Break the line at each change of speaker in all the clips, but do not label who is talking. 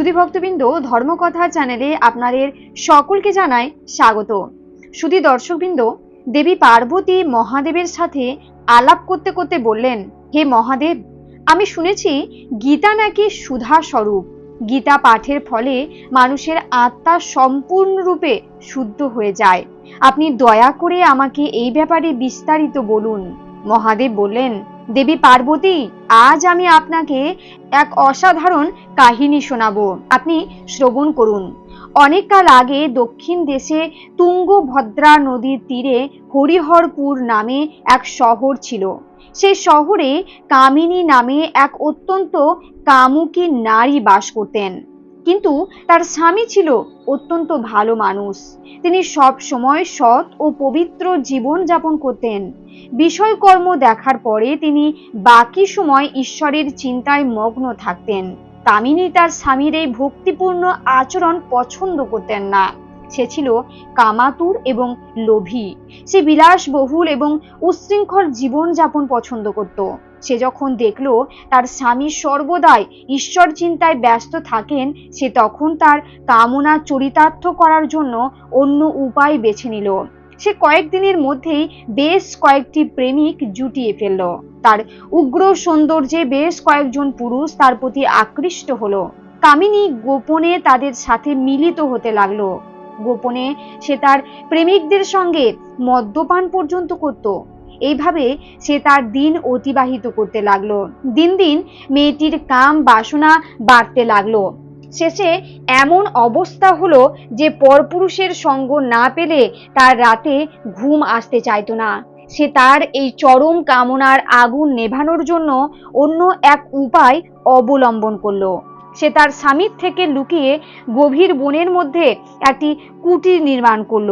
সুধী ভক্তবৃন্দ ধর্মকথা চ্যানেলে আপনাদের সকলকে জানাই স্বাগত। সুধী দর্শকবৃন্দ, দেবী পার্বতী মহাদেবের সাথে আলাপ করতে করতে বললেন, হে মহাদেব, আমি শুনেছি গীতা নাকি সুধা স্বরূপ। গীতা পাঠের ফলে মানুষের আত্মা সম্পূর্ণরূপে শুদ্ধ হয়ে যায়। আপনি দয়া করে আমাকে এই ব্যাপারে বিস্তারিত বলুন। মহাদেব বললেন দেবী পার্বতী, আজ আমি আপনাকে এক অসাধারণ কাহিনী শোনাব। আপনি শ্রবণ করুন। অনেককাল আগে দক্ষিণ দেশে তুঙ্গভদ্রা নদীর তীরে হরিহরপুর নামে এক শহর ছিল। সেই শহরে কামিনী নামে এক অত্যন্ত কামুকী নারী বাস করতেন। কিন্তু তার স্বামী ছিল অত্যন্ত ভালো মানুষ। তিনি সব সময় সৎ ও পবিত্র জীবন যাপন করতেন। বিষয়কর্ম দেখার পরে তিনি বাকি সময় ঈশ্বরের চিন্তায় মগ্ন থাকতেন। কামিনী তার স্বামীর এই ভক্তিপূর্ণ আচরণ পছন্দ করতেন না। সে ছিল কামাতুর এবং লোভী। সে বিলাসবহুল এবং উচ্ছৃঙ্খল জীবন যাপন পছন্দ করত। সে যখন দেখল তার স্বামী সর্বদাই ঈশ্বর চিন্তায় ব্যস্ত থাকেন, সে তখন তার কামনা চরিতার্থ করার জন্য অন্য উপায় বেছে নিল। সে কয়েকদিনের মধ্যেই বেশ কয়েকটি প্রেমিক জুটিয়ে ফেলল। তার উগ্র সৌন্দর্যে বেশ কয়েকজন পুরুষ তার প্রতি আকৃষ্ট হলো। কামিনী গোপনে তাদের সাথে মিলিত হতে লাগল। গোপনে সে তার প্রেমিকদের সঙ্গে মদ্যপান পর্যন্ত করত। এইভাবে সে তার দিন অতিবাহিত করতে লাগল। দিন দিন মেয়েটির কাম বাসনা বাড়তে লাগল। শেষে এমন অবস্থা হলো যে পরপুরুষের সঙ্গ না পেলে তার রাতে ঘুম আসতে চাইতো না। সে তার এই চরম কামনার আগুন নেভানোর জন্য অন্য এক উপায় অবলম্বন করল। সে তার স্বামীর থেকে লুকিয়ে গভীর বনের মধ্যে একটি কুটির নির্মাণ করল।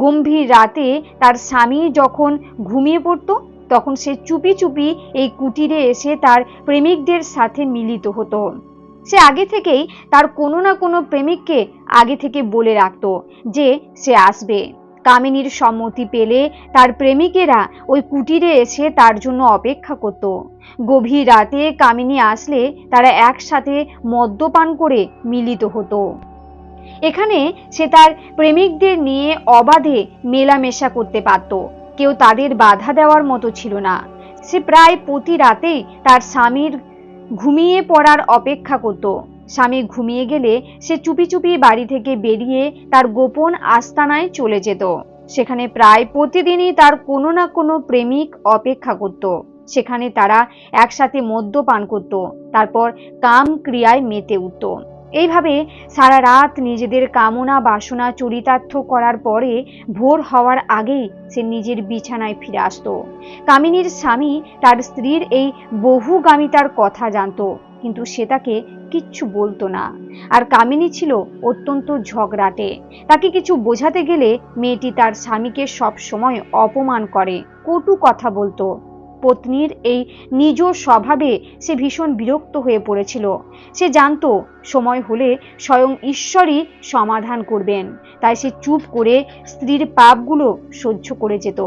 গম্ভীর রাতে তার স্বামী যখন ঘুমিয়ে পড়তো, তখন সে চুপি চুপি এই কুটিরে এসে তার প্রেমিকদের সাথে মিলিত হতো। সে আগে থেকেই তার কোনো না কোনো প্রেমিককে আগে থেকে বলে রাখত যে সে আসবে। কামিনীর সম্মতি পেলে তার প্রেমিকেরা ওই কুটিরে এসে তার জন্য অপেক্ষা করত। গভীর রাতে কামিনী আসলে তারা একসাথে মদ্যপান করে মিলিত হতো। এখানে সে তার প্রেমিকদের নিয়ে অবাধে মেলামেশা করতে পারত। কেউ তাদের বাধা দেওয়ার মতো ছিল না। সে প্রায় প্রতি রাতেই তার স্বামীর ঘুমিয়ে পড়ার অপেক্ষা করত। স্বামী ঘুমিয়ে গেলে সে চুপি চুপি বাড়ি থেকে বেরিয়ে তার গোপন আস্তানায় চলে যেত। সেখানে প্রায় প্রতিদিনই তার কোনো না কোনো প্রেমিক অপেক্ষা করত। সেখানে তারা একসাথে মদ্যপান করত। তারপর কাম ক্রিয়ায় মেতে উঠত। এইভাবে সারা রাত নিজেদের কামনা, বাসনা, চরিতার্থ করার পরে ভোর হওয়ার আগেই সে নিজের বিছানায় ফিরে আসতো। কামিনীর স্বামী তার স্ত্রীর এই বহুগামিতার কথা জানতো, কিন্তু সে তাকে কিচ্ছু বলতো না। আর কামিনী ছিল অত্যন্ত ঝগড়াটে। তাকে কিছু বোঝাতে গেলে মেয়েটি তার স্বামীকে সব সময় অপমান করে, কটু কথা বলতো। পত্নীর এই নিজ স্বভাবে সে ভীষণ বিরক্ত হয়ে পড়েছিল। সে জানতো সময় হলে স্বয়ং ঈশ্বরই সমাধান করবেন। তাই সে চুপ করে স্ত্রীর পাপগুলো সহ্য করে যেত।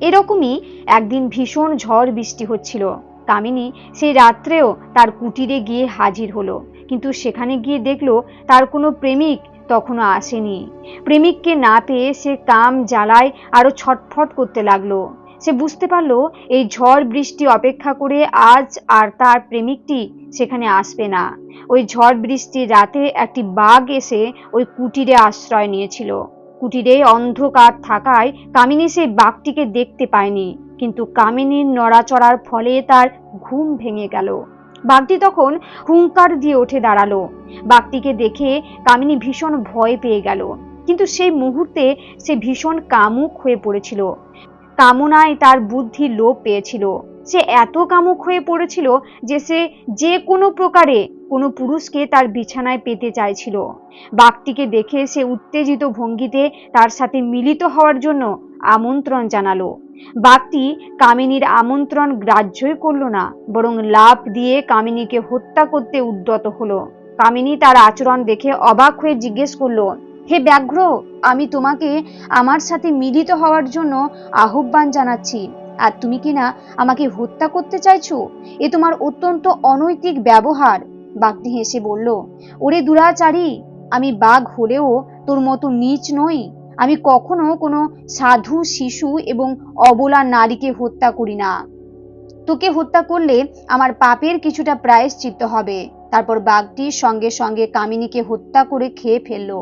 এরকমই একদিন ভীষণ ঝড় বৃষ্টি হচ্ছিল। কামিনী সেই রাত্রেও তার কুটিরে গিয়ে হাজির হলো। কিন্তু সেখানে গিয়ে দেখল তার কোনো প্রেমিক তখনও আসেনি। প্রেমিককে না পেয়ে সে কাম জ্বালায় আরও ছটফট করতে লাগল। সে বুঝতে পারল, এই ঝড় বৃষ্টি অপেক্ষা করে আজ আর তার প্রেমিকটি সেখানে আসবে না। ওই ঝড় বৃষ্টির রাতে একটি বাঘ এসে ওই কুটিরে আশ্রয় নিয়েছিল। কুটিরে অন্ধকার থাকায় কামিনী সেই বাঘটিকে দেখতে পায়নি, কিন্তু কামিনীর নড়াচড়ার ফলে তার ঘুম ভেঙে গেল। বাঘটি তখন হুঙ্কার দিয়ে উঠে দাঁড়াল। বাঘটিকে দেখে কামিনী ভীষণ ভয় পেয়ে গেল, কিন্তু সেই মুহূর্তে সে ভীষণ কামুক হয়ে পড়েছিল। কামনায় তার বুদ্ধি লোপ পেয়েছিল। সে এত কামুক হয়ে পড়েছিল যে সে যে কোনো প্রকারে কোনো পুরুষকে তার বিছানায় পেতে চাইছিল। বাঘটিকে দেখে সে উত্তেজিত ভঙ্গিতে তার সাথে মিলিত হওয়ার জন্য আমন্ত্রণ জানালো। বাঘটি কামিনীর আমন্ত্রণ গ্রাহ্যই করল না, বরং লাভ দিয়ে কামিনীকে হত্যা করতে উদ্যত হলো। কামিনী তার আচরণ দেখে অবাক হয়ে জিজ্ঞেস করল হে ব্যাঘ্র, আমি তোমাকে আমার সাথে মিলিত হওয়ার জন্য আহ্বান জানাচ্ছি। আর তুমি কিনা আমাকে হত্যা করতে চাইছো? এ তোমার অত্যন্ত অনৈতিক ব্যবহার। বাঘটি হেসে বলল, ওরে দুরাচারী, আমি বাঘ হলেও তোর মতো নিচ নই। আমি কখনো কোনো সাধু, শিশু এবং অবলা নারীকে হত্যা করি না। তোকে হত্যা করলে আমার পাপের কিছুটা প্রায়শ্চিত্ত হবে। তারপর বাঘটি সঙ্গে সঙ্গে কামিনীকে হত্যা করে খেয়ে ফেলল।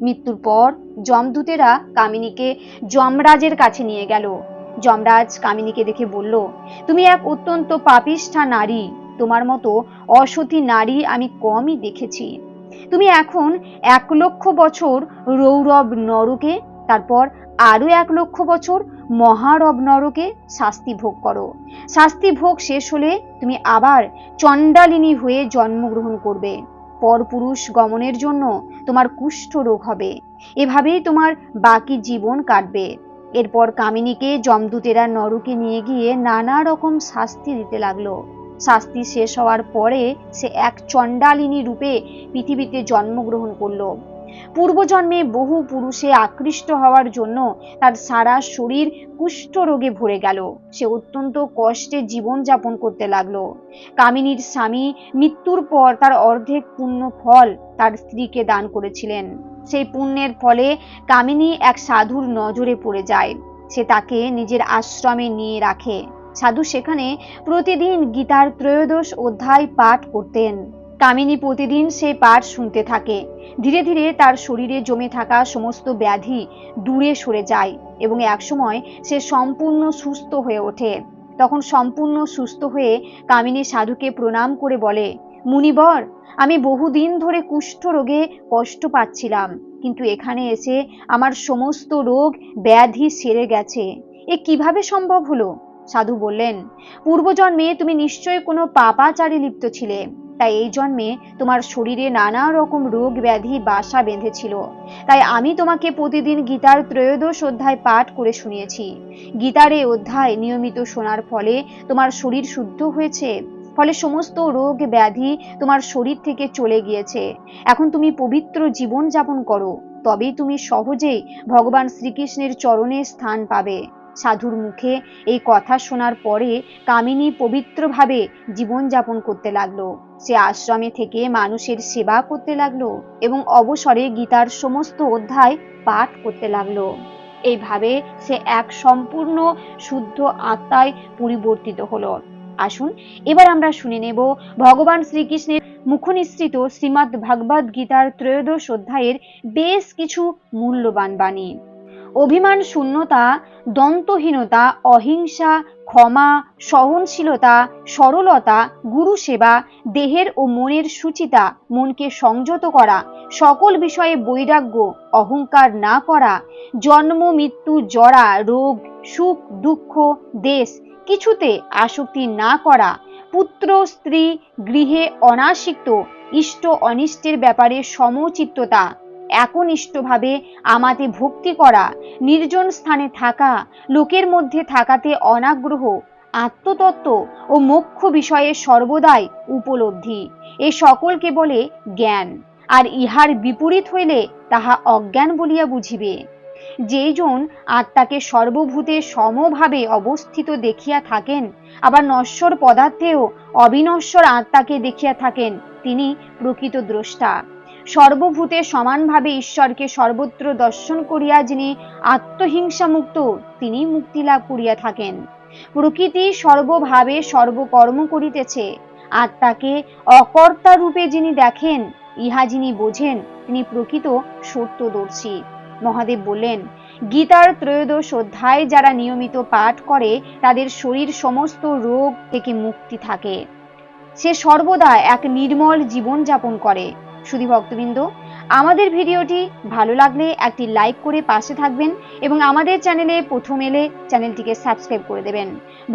মৃত্যুর পর যমদূতেরা কামিনীকে যমরাজের কাছে নিয়ে গেল। যমরাজ কামিনীকে দেখে বলল, তুমি এক অত্যন্ত পাপিষ্ঠা নারী। তোমার মতো অসতী নারী আমি কমই দেখেছি। তুমি এখন এক লক্ষ বছর রৌরব নরকে, তারপর আরও এক লক্ষ বছর মহারব নরকে শাস্তি ভোগ করো। শাস্তি ভোগ শেষ হলে তুমি আবার চণ্ডালিনী হয়ে জন্মগ্রহণ করবে। পরপুরুষ গমনের জন্য তোমার কুষ্ঠ রোগ হবে। এভাবেই তোমার বাকি জীবন কাটবে। এরপর কামিনীকে জমদূতেরা নরকে নিয়ে গিয়ে নানা রকম শাস্তি দিতে লাগল। শাস্তি শেষ হওয়ার পরে সে এক চণ্ডালিনী রূপে পৃথিবীতে জন্মগ্রহণ করল। পূর্বজন্মে বহু পুরুষে আকৃষ্ট হওয়ার জন্য তার সারা শরীর কুষ্ঠ রোগে ভরে গেল। সে অত্যন্ত কষ্টে জীবন যাপন করতে লাগল। কামিনীর স্বামী মৃত্যুর পর তার অর্ধেক পুণ্য ফল তার স্ত্রীকে দান করেছিলেন। সেই পুণ্যের ফলে কামিনী এক সাধুর নজরে পড়ে যায়। সে তাকে নিজের আশ্রমে নিয়ে রাখে। সাধু সেখানে প্রতিদিন গীতার ত্রয়োদশ অধ্যায় পাঠ করতেন। কামিনী প্রতিদিন সে পাঠ শুনতে থাকে। ধীরে ধীরে তার শরীরে জমে থাকা সমস্ত ব্যাধি দূরে সরে যায় এবং একসময় সে সম্পূর্ণ সুস্থ হয়ে ওঠে। তখন সম্পূর্ণ সুস্থ হয়ে কামিনী সাধুকে প্রণাম করে বলে, মুনিবর, আমি বহুদিন ধরে কুষ্ঠ রোগে কষ্ট পাচ্ছিলাম, কিন্তু এখানে এসে আমার সমস্ত রোগ ব্যাধি সেরে গেছে। এ কীভাবে সম্ভব হলো? সাধু বললেন, পূর্বজন্মে তুমি নিশ্চয়ই কোনো পাপাচারে লিপ্ত ছিলে। তাই এই জন্মে তোমার শরীরে নানা রকম রোগ ব্যাধি বাসা বেঁধেছিল। তাই আমি তোমাকে প্রতিদিন গীতার ত্রয়োদশ অধ্যায় পাঠ করে শুনিয়েছি। গীতার এই অধ্যায় নিয়মিত শোনার ফলে তোমার শরীর শুদ্ধ হয়েছে, ফলে সমস্ত রোগ ব্যাধি তোমার শরীর থেকে চলে গিয়েছে। এখন তুমি পবিত্র জীবন যাপন করো, তবেই তুমি সহজেই ভগবান শ্রীকৃষ্ণের চরণে স্থান পাবে। সাধুর মুখে এই কথা শোনার পরে কামিনী পবিত্রভাবে জীবনযাপন করতে লাগল। সে আশ্রমে থেকে মানুষের সেবা করতে লাগল এবং অবসরে গীতার সমস্ত অধ্যায় পাঠ করতে লাগল। এইভাবে সে এক সম্পূর্ণ শুদ্ধ আত্মায় পরিবর্তিত হলো। আসুন, এবার আমরা শুনে নেব ভগবান শ্রীকৃষ্ণের মুখনিসৃত শ্রীমদ্ ভাগবত গীতার ত্রয়োদশ অধ্যায়ের বেশ কিছু মূল্যবান বাণী। অভিমান, শূন্যতা, দন্তহীনতা, অহিংসা, ক্ষমা, সহনশীলতা, সরলতা গুরু সেবা দেহের ও মনের সুচিতা, মনকে সংযত করা, সকল বিষয়ে বৈরাগ্য, অহংকার না করা, জন্ম, মৃত্যু, জরা, রোগ, সুখ, দুঃখ, দেশ, কিছুতে আসক্তি না করা, পুত্র, স্ত্রী, গৃহে অনাসিক্ত, ইষ্ট, অনিষ্টের ব্যাপারে সমচিত্ততা একনিষ্ঠভাবে আমাতে ভক্তি করা, নির্জন স্থানে থাকা, লোকের মধ্যে থাকাতে অনাগ্রহ, আত্মতত্ত্ব ও মোক্ষ বিষয়ে সর্বদাই উপলব্ধি। এ সকলকে বলে জ্ঞান, আর ইহার বিপরীত হইলে তাহা অজ্ঞান বলিয়া বুঝিবে। যেইজন আত্মাকে সর্বভূতে সমভাবে অবস্থিত দেখিয়া থাকেন, আবার নশ্বর পদার্থেও অবিনশ্বর আত্মাকে দেখিয়া থাকেন, তিনি প্রকৃত দ্রষ্টা। সর্বভূতে সমানভাবে ঈশ্বরকে সর্বত্র দর্শন করিয়া যিনি আত্মহিংসা মুক্ত তিনি মুক্তি লাভ করিয়া থাকেন। প্রকৃতি সর্বভাবে সর্বকর্ম করিতেছে। আত্মাকে অকর্তা রূপে যিনি দেখেন, ইহা যিনি বোঝেন, তিনি প্রকৃত সত্যদর্শী। মহাদেব বললেন, গীতার ত্রয়োদশ অধ্যায় যারা নিয়মিত পাঠ করে, তাদের শরীর সমস্ত রোগ থেকে মুক্তি থাকে। সে সর্বদা এক নির্মল জীবন যাপন করে। শুধু ভক্তবৃন্দ, আমাদের ভিডিওটি ভালো লাগলে একটি লাইক করে পাশে থাকবেন এবং আমাদের চ্যানেলে প্রথম এলে চ্যানেলটিকে সাবস্ক্রাইব করে দেবেন।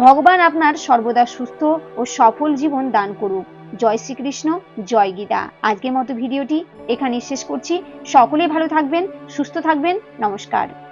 ভগবান আপনার সর্বদা সুস্থ ও সফল জীবন দান করুক। জয় শ্রীকৃষ্ণ, জয় গীতা। আজকের মতো ভিডিওটি এখানেই শেষ করছি। সকলে ভালো থাকবেন, সুস্থ থাকবেন। নমস্কার।